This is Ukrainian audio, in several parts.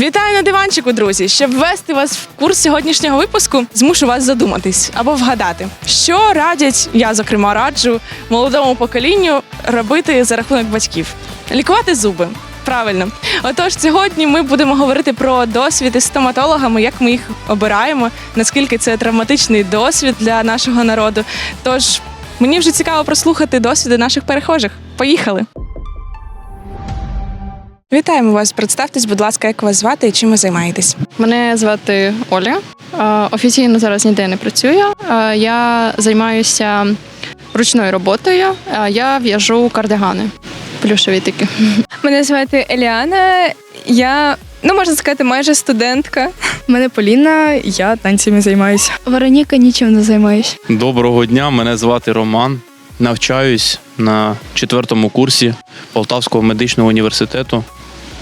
Вітаю на диванчику, друзі! Щоб ввести вас в курс сьогоднішнього випуску, змушу вас задуматись або вгадати, що радять, я зокрема раджу молодому поколінню робити за рахунок батьків: лікувати зуби. Правильно, отож, сьогодні ми будемо говорити про досвід із стоматологами, як ми їх обираємо, наскільки це травматичний досвід для нашого народу. Тож мені вже цікаво прослухати досвіди наших перехожих. Поїхали! Вітаємо вас. Представтесь, будь ласка, як вас звати і чим ви займаєтесь? Мене звати Оля. Офіційно зараз ніде не працюю. Я займаюся ручною роботою. Я в'яжу кардигани. Плюшеві такі. Мене звати Еліана. Я, ну можна сказати, майже студентка. Мене Поліна, я танцями займаюся. Вероніка нічим не займаюся. Доброго дня, мене звати Роман. Навчаюсь на четвертому курсі Полтавського медичного університету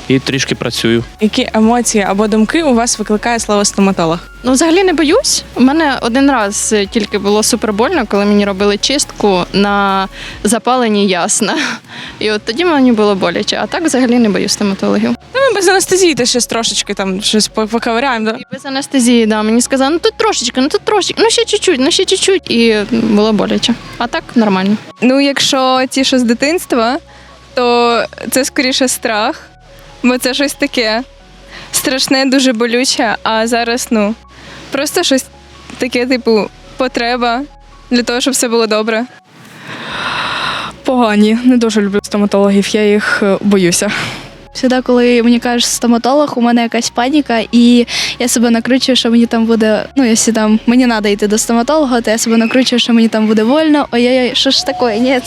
і трішки працюю. Які емоції або думки у вас викликає слово стоматолог? Ну, взагалі не боюсь. У мене один раз тільки було супер больно, коли мені робили чистку на запалені ясна. І от тоді мені було боляче. А так взагалі не боюсь стоматологів. Ну, ми без анестезії теж щось трошечки там щось поковиряємо. Да? І без анестезії, да. Мені сказали, ну тут трошечки, ну тут трошечки, ну ще чуть-чуть, ну ще чуть-чуть. І було боляче. А так нормально. Ну, якщо ті, що з дитинства, то це скоріше страх, бо це щось таке страшне, дуже болюче, а зараз, ну, просто щось таке, типу, потреба для того, щоб все було добре. Погані, не дуже люблю стоматологів, я їх е, боюся. Всегда, коли мені кажеш стоматолог, у мене якась паніка, і я себе накручую, що мені там буде. Ну, якщо там мені треба йти до стоматолога, то я себе накручую, що мені там буде вольно. Ой-ой-ой, що ж таке? Ні.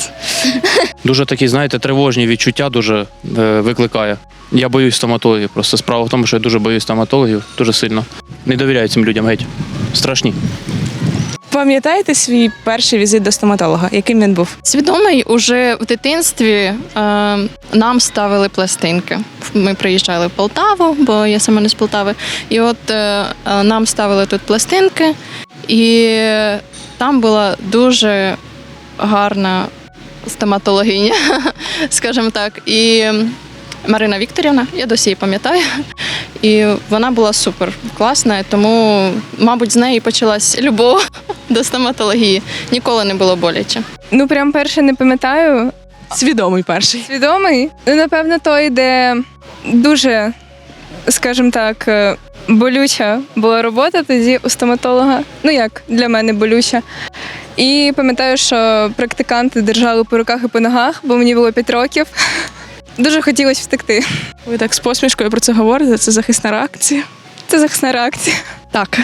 Дуже такі, знаєте, тривожні відчуття дуже е, викликає. Я боюсь стоматологів. Просто справа в тому, що я дуже боюсь стоматологів, дуже сильно. Не довіряю цим людям геть. Страшні. Пам'ятаєте свій перший візит до стоматолога? Яким він був? Свідомий уже в дитинстві е, нам ставили пластинки. Ми приїжджали в Полтаву, бо я сама не з Полтави. І от е, е, нам ставили тут пластинки, і там була дуже гарна стоматологиня, скажімо так. І Марина Вікторівна, я досі її пам'ятаю. І вона була супер класна, тому, мабуть, з неї почалась любов до стоматології. Ніколи не було боляче. Ну, прям перше не пам'ятаю. Свідомий перший. Свідомий? Ну, напевно, той, де дуже, скажімо так, е, болюча була робота тоді у стоматолога. Ну як для мене болюча. І пам'ятаю, що практиканти держали по руках і по ногах, бо мені було 5 років. Дуже хотілося втекти. Ви так з посмішкою про це говорите? Це захисна реакція. Це захисна реакція. Так.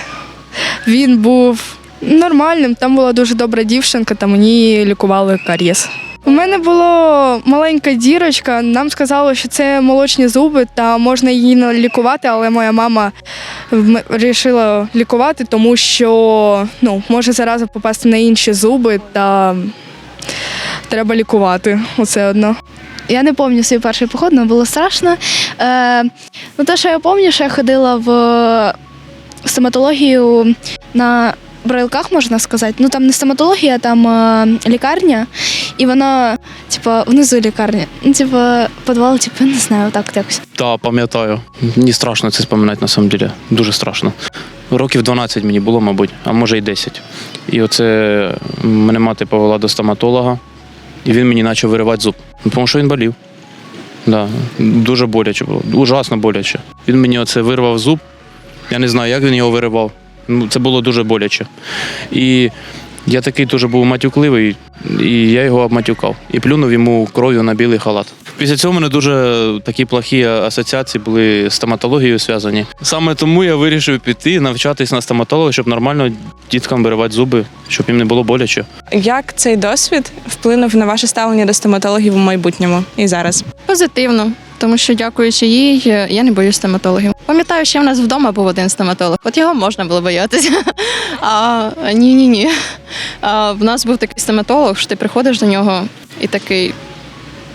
Він був нормальним, там була дуже добра дівчинка, та мені лікували карієс. У мене була маленька дірочка. Нам сказали, що це молочні зуби, та можна її лікувати, але моя мама вирішила лікувати, тому що ну, може зараза попасти на інші зуби, та треба лікувати. Оце одно. Я не пам'ятаю свій перший поход, але було страшно. Е, ну, те, що я пам'ятаю, що я ходила в стоматологію на брайлках, можна сказати. Ну там не стоматологія, там е, лікарня. І вона, типа, внизу лікарня. Ну, типа, підвал, типу, не знаю, так якось. Та пам'ятаю. Мені страшно це споминати на самом деле. Дуже страшно. Років 12 мені було, мабуть, а може й 10. І оце мене мати повела до стоматолога, і він мені почав виривати зуб. Тому що він болів. Да. Дуже боляче було, ужасно боляче. Він мені оце вирвав зуб. Я не знаю, як він його виривав. Ну, це було дуже боляче. І я такий дуже був матюкливий, і я його обматюкав. І плюнув йому кров'ю на білий халат. Після цього в мене дуже такі плохі асоціації були з стоматологією зв'язані. Саме тому я вирішив піти навчатись на стоматолога, щоб нормально діткам виривати зуби, щоб їм не було боляче. Як цей досвід вплинув на ваше ставлення до стоматологів у майбутньому і зараз? Позитивно, тому що дякуючи їй, я не боюсь стоматологів. Пам'ятаю, ще в нас вдома був один стоматолог. От його можна було боятися. А ні, ні, ні. А в нас був такий стоматолог, що ти приходиш до нього і такий.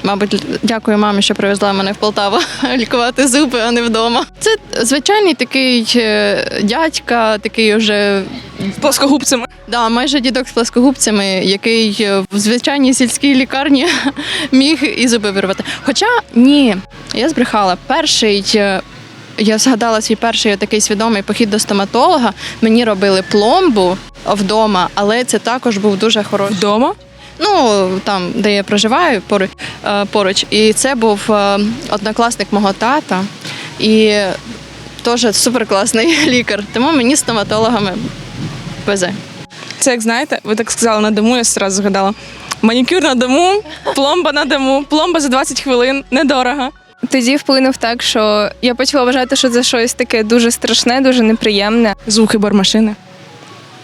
Мабуть, дякую мамі, що привезла мене в Полтаву лікувати зуби, а не вдома. Це звичайний такий е, дядька, такий уже З плоскогубцями. Да, майже дідок з пласкогубцями, який е, в звичайній сільській лікарні міг і зуби вирвати. Хоча ні, я збрехала. Перший е, я згадала свій перший такий свідомий похід до стоматолога. Мені робили пломбу вдома, але це також був дуже хороший. Вдома? Ну там, де я проживаю, поруч, е. І це був однокласник мого тата і теж суперкласний лікар. Тому мені з стоматологами везе. Це як знаєте, ви так сказали на дому, я одразу згадала. Манікюр на дому, пломба на дому, пломба за 20 хвилин, недорого. Тоді вплинув так, що я почала вважати, що це щось таке дуже страшне, дуже неприємне. Звуки бормашини.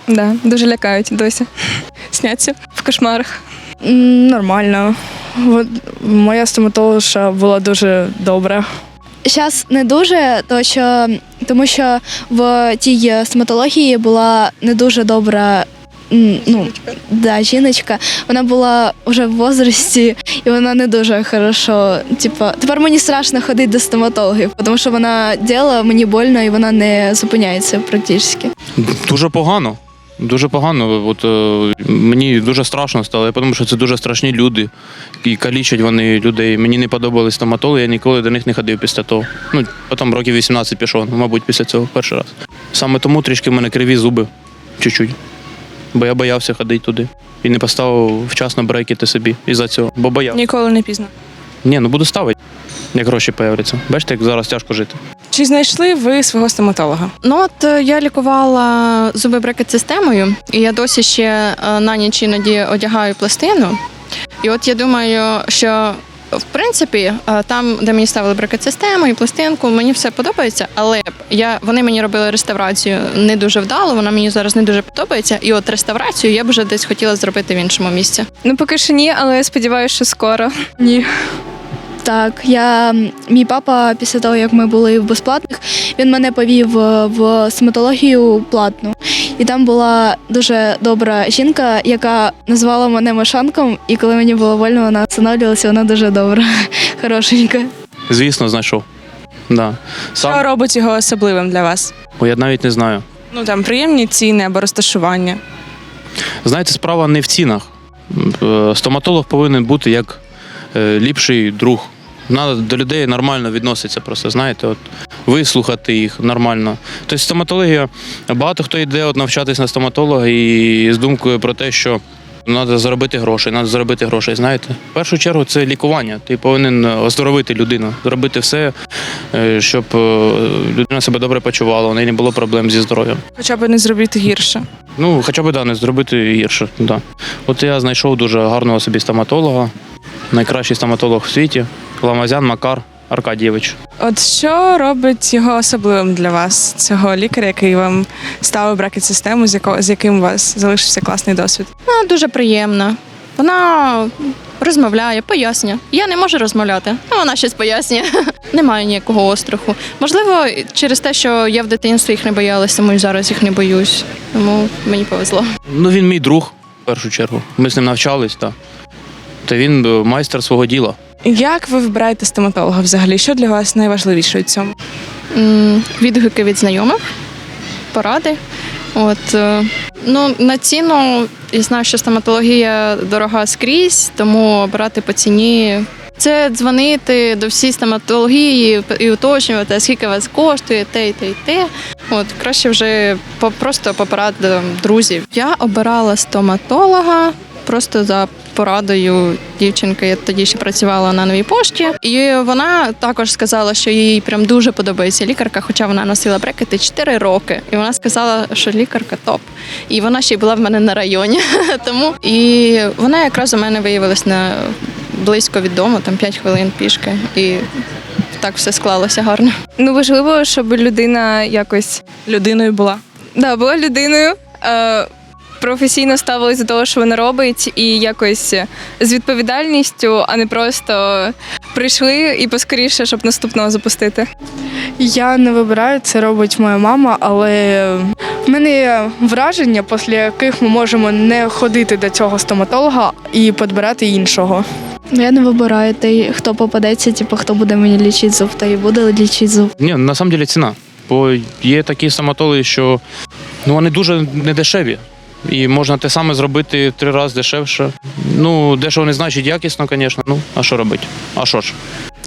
Да, дуже лякають досі Сняться. в кошмарах. Нормально. От Моя стоматологша була дуже добра. Зараз не дуже, то що, тому що в тій стоматології була не дуже добра. Ну, да, жіночка, вона була вже в возрасті, і вона не дуже хорошо. Типа, тепер мені страшно ходити до стоматологів, тому що вона діла мені больно і вона не зупиняється практично. Дуже погано. Дуже погано. От, е, мені дуже страшно стало. Подумав, що це дуже страшні люди. І калічать вони людей. Мені не подобались стоматологи, я ніколи до них не ходив після того. Ну, потім років 18 пішов, ну, мабуть, після цього перший раз. Саме тому трішки в мене криві зуби, чуть-чуть. Бо я боявся ходити туди. І не поставив вчасно брекети собі із-за цього. Бо боявся. Ніколи не пізно. Ні, ну буду ставити, як гроші появляться. Бачите, як зараз тяжко жити. Чи знайшли ви свого стоматолога? Ну от е, я лікувала зуби брекет системою, і я досі ще е, на ніч іноді одягаю пластину. І от я думаю, що в принципі е, там, де мені ставили брикет систему і пластинку, мені все подобається, але я вони мені робили реставрацію не дуже вдало. Вона мені зараз не дуже подобається. І от реставрацію я б вже десь хотіла зробити в іншому місці. Ну, поки що ні, але я сподіваюся, що скоро. Ні. Так, я мій папа, після того як ми були в безплатних, він мене повів е, в стоматологію платну. І там була дуже добра жінка, яка назвала мене Машанком, і коли мені було больно, вона встановлювалася, вона дуже добра, хорошенька. Звісно, знайшов. Да. Що робить його особливим для вас? бо я навіть не знаю. Ну там приємні ціни або розташування. Знаєте, справа не в цінах. Е, Стоматолог повинен бути як е, ліпший друг. Надо до людей нормально відноситься просто, знаєте, от вислухати їх нормально. Тобто стоматологія, багато хто йде от навчатись на стоматолога і з думкою про те, що треба заробити гроші, треба заробити грошей. Знаєте, в першу чергу це лікування. Ти повинен оздоровити людину, зробити все, е, щоб е, людина себе добре почувала, у неї не було проблем зі здоров'ям. Хоча б не зробити гірше. Ну, хоча б да, не зробити гірше. Да. От я знайшов дуже гарного собі стоматолога, найкращий стоматолог в світі Ламазян Макар Аркадійович. От що робить його особливим для вас, цього лікаря, який вам ставив брекет систему, з якого з яким у вас залишився класний досвід? Вона дуже приємна. Вона розмовляє, пояснює. Я не можу розмовляти, а вона щось пояснює. Немає ніякого остраху. Можливо, через те, що я в дитинстві їх не боялася, тому і зараз їх не боюсь. Тому мені повезло. Ну, він мій друг, в першу чергу. Ми з ним навчались, так. Та він е, майстер свого діла. Як ви вибираєте стоматолога взагалі? Що для вас найважливіше у цьому? Відгуки від знайомих, поради. От е, ну на ціну я знаю, що стоматологія дорога скрізь, тому обирати по ціні. Це дзвонити до всій стоматології і уточнювати, скільки вас коштує, те і те і те. От краще вже по просто по друзів. Я обирала стоматолога просто за порадою дівчинки. Я тоді ще працювала на новій пошті, і вона також сказала, що їй прям дуже подобається лікарка, хоча вона носила брекети 4 роки. І вона сказала, що лікарка топ. І вона ще й була в мене на районі. Тому і вона якраз у мене виявилась на близько від дому, там 5 хвилин пішки. І так все склалося гарно. Ну, важливо, щоб людина якось Людиною була. да, була людиною. Е- Професійно ставилась до того, що вона робить, і якось з відповідальністю, а не просто прийшли і поскоріше, щоб наступного запустити. Я не вибираю, це робить моя мама, але в мене є враження, після яких ми можемо не ходити до цього стоматолога і підбирати іншого. Я не вибираю той, хто попадеться, типу, хто буде мені лічити зуб, та і буде лічити зуб. Ні, на самом деле ціна. Бо є такі стоматологи, що ну, вони дуже недешеві. І можна те саме зробити три рази дешевше. Ну, дешево не значить якісно, звісно. Ну, а що робити? А що ж?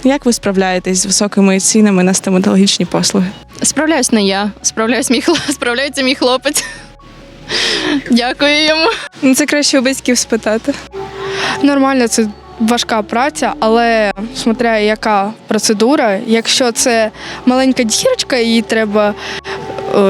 Як ви справляєтесь з високими цінами на стоматологічні послуги? Справляюсь не я, справляюсь мій хлоп, справляється мій хлопець. Дякую йому. Ну, це краще у батьків спитати. Нормально, це важка праця, але смотря яка процедура, якщо це маленька дірочка, її треба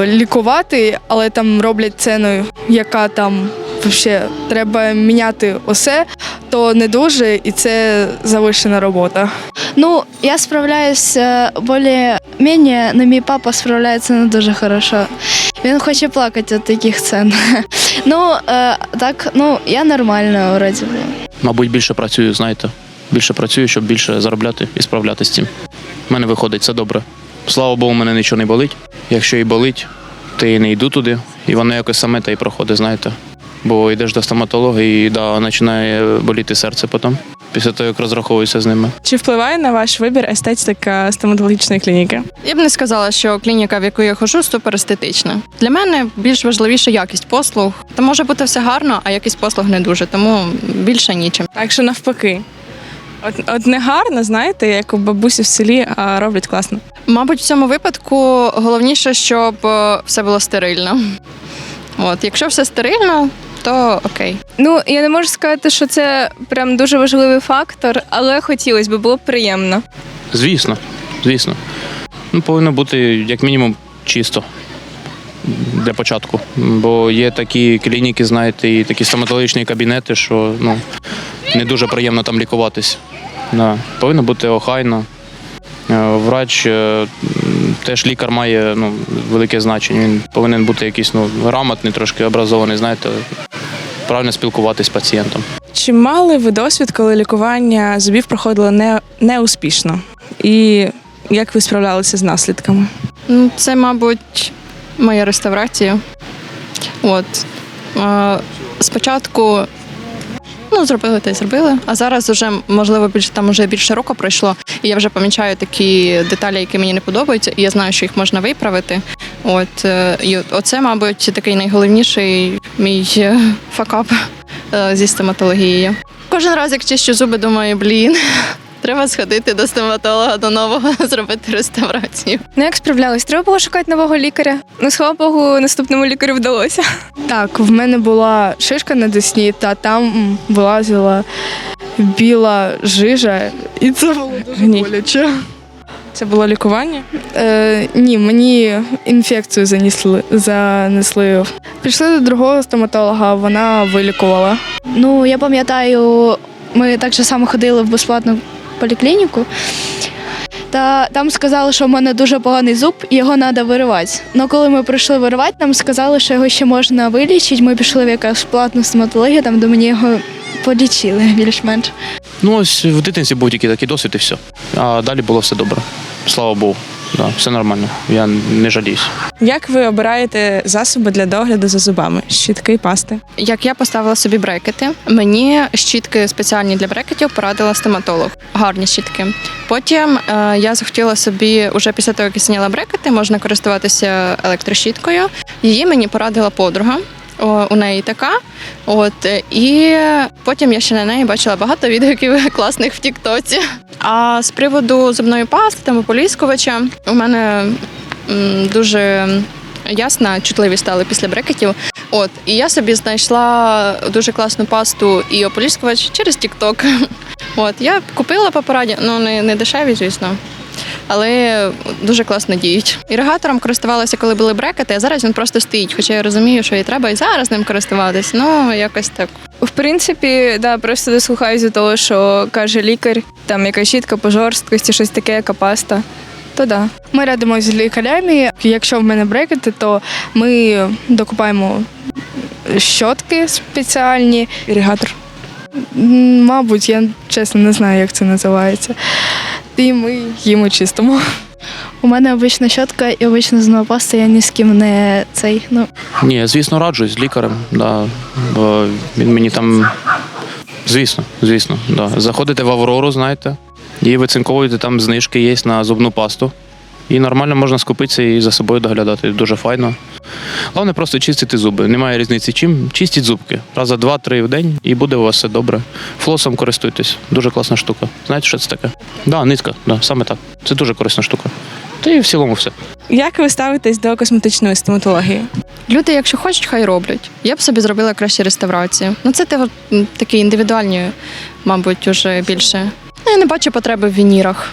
лікувати, але там роблять цену, яка там взагалі треба міняти усе, то не дуже, і це завищена робота. Ну, я справляюсь э, более-менее, но мій папа справляється не дуже хорошо. Він хоче плакати від таких цен. Ну, е, так, ну, я нормально вроді. Мабуть, більше працюю, знаєте. Більше працюю, щоб більше заробляти і справлятися з цим. У мене виходить це добре. Слава Богу, мене нічого не болить. Якщо і болить, то я не йду туди, і воно якось саме та й проходить, знаєте. Бо йдеш до стоматолога і да, починає боліти серце потім. Після того, як розраховуюся з ними. Чи впливає на ваш вибір естетика стоматологічної клініки? Я б не сказала, що клініка, в яку я ходжу, супер естетична. Для мене більш важливіша якість послуг. Та може бути все гарно, а якість послуг не дуже, тому більше нічим. Так що навпаки. От, от не гарно, знаєте, як у бабусі в селі а роблять класно. Мабуть, в цьому випадку головніше, щоб е, все було стерильно. От, якщо все стерильно, то окей. Ну, я не можу сказати, що це прям дуже важливий фактор, але хотілося б, було б приємно. Звісно, звісно. Ну, повинно бути як мінімум чисто для початку. Бо є такі клініки, знаєте, і такі стоматологічні кабінети, що ну, не дуже приємно там лікуватись. Да. Повинно бути охайно. Е, Врач, е, теж лікар має ну, велике значення. Він повинен бути якийсь ну, грамотний, трошки образований, знаєте, правильно спілкуватись з пацієнтом. Чи мали ви досвід, коли лікування зубів проходило не, неуспішно? І як ви справлялися з наслідками? Ну, Це, мабуть, моя реставрація. От. Спочатку ну, зробили та й зробили. А зараз вже, можливо, більше там вже більше року пройшло, і я вже помічаю такі деталі, які мені не подобаються, і я знаю, що їх можна виправити. От, е, і оце, мабуть, такий найголовніший мій е, факап е, зі стоматологією. Кожен раз, як чищу зуби, думаю, блін. Треба сходити до стоматолога до нового, зробити реставрацію. Ну, як справлялись? Треба було шукати нового лікаря. Ну, слава Богу, наступному лікарю вдалося. Так, в мене була шишка на десні, та там вилазила біла жижа, і це було дуже Гній. боляче. Це було лікування? Е, ні, мені інфекцію занесли, занесли. Прийшли до другого стоматолога, вона вилікувала. Ну, я пам'ятаю, ми так же само ходили в безплатну поліклініку. Та там сказали, що в мене дуже поганий зуб, і його треба виривати. Ну коли ми прийшли виривати, нам сказали, що його ще можна вилічити. Ми пішли в якусь платну стоматологію, там де мені його полічили більш-менш. Ну, ось в дитинці був тільки такий досвід і все. А далі було все добре. Слава Богу. Да, все нормально. Я не жаліюсь. Як ви обираєте засоби для догляду за зубами? Щітки і пасти? Як я поставила собі брекети, мені щітки спеціальні для брекетів порадила стоматолог. Гарні щітки. Потім е, я захотіла собі, уже після того, як я зняла брекети, можна користуватися електрощіткою. Її мені порадила подруга. У неї така. От е, і потім я ще на неї бачила багато відгуків класних в Тіктоці. А з приводу зубної пасти та ополіскувача у мене дуже ясна чутливі стали після брекетів. От, і я собі знайшла дуже класну пасту і ополіскувач через TikTok. От, я купила по пораді, ну не, не дешеві, звісно. Але дуже класно діють. Іригатором користувалася, коли були брекети, а зараз він просто стоїть. Хоча я розумію, що і треба і зараз ним користуватись. Ну, якось так. В принципі, да, просто дослухаюсь до того, що каже лікар, там яка щітка по жорсткості, щось таке, яка паста. То да. Ми радимося з лікарями. Якщо в мене брекети, то ми докупаємо щотки спеціальні. Іригатор. Мабуть, я чесно не знаю, як це називається. І ми їм чистимо. У мене обична щотка і обична зубна паста, я ні з ким не цей. Ну, Ні, звісно, раджусь з лікарем. Да. Бо він мені там. Звісно, звісно, да. Заходите в Аврору, знаєте, і вицинковуєте, там знижки є на зубну пасту. І нормально можна скупитися і за собою доглядати. Дуже файно. Головне просто чистити зуби. Немає різниці чим. Чистіть зубки. Раза два-три в день і буде у вас все добре. Флосом користуйтесь. Дуже класна штука. Знаєте, що це таке? Да, нитка, да, саме так. Це дуже корисна штука. Та і в цілому все. Як ви ставитесь до косметичної стоматології? Люди, якщо хочуть, хай роблять. Я б собі зробила краще реставрацію. Ну це те- такі індивідуальні, мабуть, уже більше. Ну, я не бачу потреби в вінірах.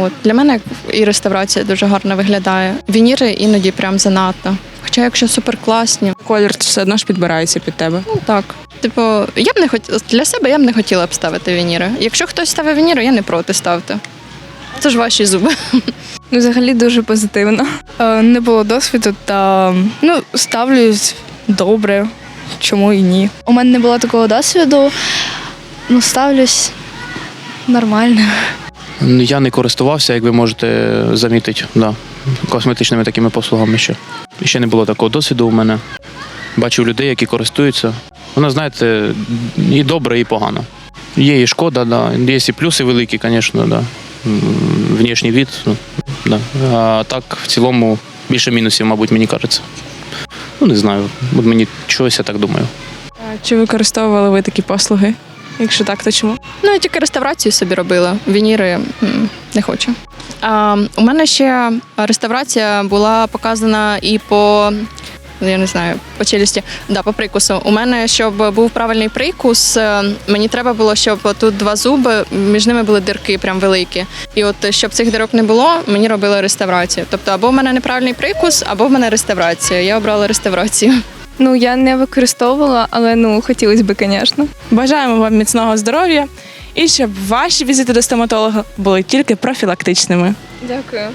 От для мене і реставрація дуже гарно виглядає. Вініри іноді прям занадто. Хоча, якщо супер класні, Колір все одно ж підбирається під тебе. ну так. Типу, я б не хотіла для себе я б не хотіла б ставити вініри. Якщо хтось ставить вініри, я не проти ставте. Це ж ваші зуби. Ну, взагалі дуже позитивно. Е, Не було досвіду, та ну, ставлюсь добре. Чому і ні? У мене не було такого досвіду. Ну, ставлюсь нормально. Ну, Я не користувався, як ви можете замітити, да, косметичними такими послугами ще. Ще не було такого досвіду у мене. Бачив людей, які користуються. Воно, знаєте, і добре, і погано. Є і шкода, да. є і плюси великі, звісно, да. М, Внешній від. Ну, да. А так, в цілому, більше мінусів, мабуть, мені кажеться. Ну, не знаю. От мені чогось я так думаю. Чи використовували ви такі послуги? Якщо так, то чому? Ну, я тільки реставрацію собі робила. Вініри не хочу. А, у мене ще реставрація була показана і по. Я не знаю, по челюсті, да, по прикусу. У мене, щоб був правильний прикус, е, мені треба було, щоб тут два зуби, між ними були дирки, прям великі. І от щоб цих дирок не було, мені робили реставрацію. Тобто, або в мене неправильний прикус, або в мене реставрація. Я обрала реставрацію. Ну, я не використовувала, але ну хотілося б, звісно. Бажаємо вам міцного здоров'я і щоб ваші візити до стоматолога були тільки профілактичними. Дякую.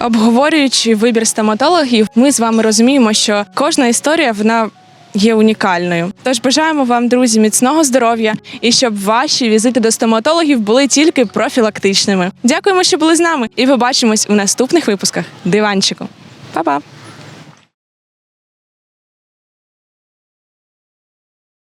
Обговорюючи вибір стоматологів, ми з вами розуміємо, що кожна історія вона є унікальною. Тож бажаємо вам, друзі, міцного здоров'я і щоб ваші візити до стоматологів були тільки профілактичними. Дякуємо, що були з нами, і побачимось у наступних випусках диванчику. Па-па!